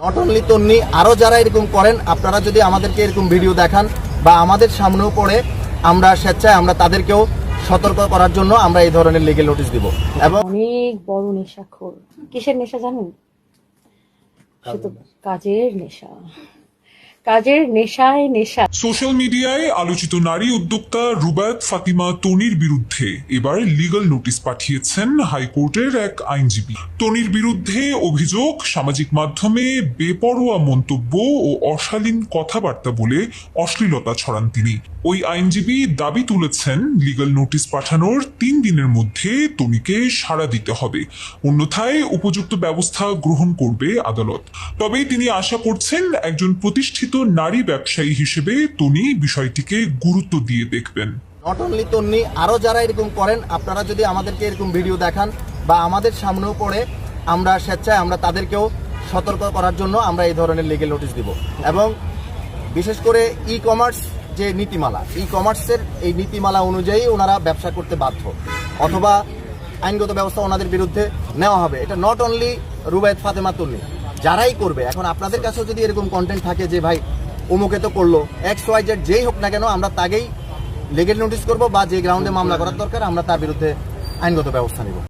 Not only তন্নি আরও যারা এরকম করেন আপনারা যদি আমাদেরকে এরকম ভিডিও দেখান বা আমাদের সামনেও পড়ে আমরা স্বেচ্ছায় আমরা তাদেরকেও সতর্ক করার জন্য আমরা এই ধরনের লিগেল নোটিশ দিব। এবং অনেক বড় নেশাখোর। কিসের নেশা জানেন? শুধু কাজের নেশা। কাজের নেশায় নেশা। সোশ্যাল মিডিয়ায় আলোচিত নারী উদ্যোক্তা রুবায়ত ফাতিমা তনির বিরুদ্ধে এবার লিগ্যাল নোটিশ পাঠিয়েছেন হাইকোর্টের এক আইনজীবী। তনির বিরুদ্ধে অভিযোগ, সামাজিক মাধ্যমে বেপরোয়া মন্তব্য ও অশালীন কথাবার্তা বলে অশ্লীলতা ছড়ান তিনি। ওই আইনজীবী দাবি তুলেছেন লিগ্যাল নোটিশ পাঠানোর তিন দিনের মধ্যে তনিকে সাড়া দিতে হবে। অন্যথায় উপযুক্ত ব্যবস্থা গ্রহণ করবে আদালত। তবে তিনি আশা করছেন একজন প্রতিষ্ঠিত নারী ব্যবসায়ী হিসেবে তনি বিষয়টিকে গুরুত্ব দিয়ে দেখবেন। নট অনলি তন্নি, আরও যারা এরকম করেন, আপনারা যদি আমাদেরকে এরকম ভিডিও দেখান বা আমাদের সামনেও পড়ে, আমরা স্বেচ্ছায় আমরা তাদেরকেও সতর্ক করার জন্য আমরা এই ধরনের লিগেল নোটিশ দিব। এবং বিশেষ করে ই কমার্স যে নীতিমালা ই কমার্সের এই নীতিমালা অনুযায়ী ওনারা ব্যবসা করতে বাধ্য। অথবা আইনগত ব্যবস্থা ওনাদের বিরুদ্ধে নেওয়া হবে। এটা নট অনলি রুবায়ত ফাতেমা তন্নি যারাই করবে, এখন আপনাদের কাছেও যদি এরকম কন্টেন্ট থাকে যে, ভাই, অমুকে তো করল এক্স ওয়াই জেড যেই হোক না কেন, আমরা তাকেই লিগেল নোটিশ করব বা যে গ্রাউন্ডে মামলা করার দরকার, আমরা তার বিরুদ্ধে আইনগত ব্যবস্থা নিব।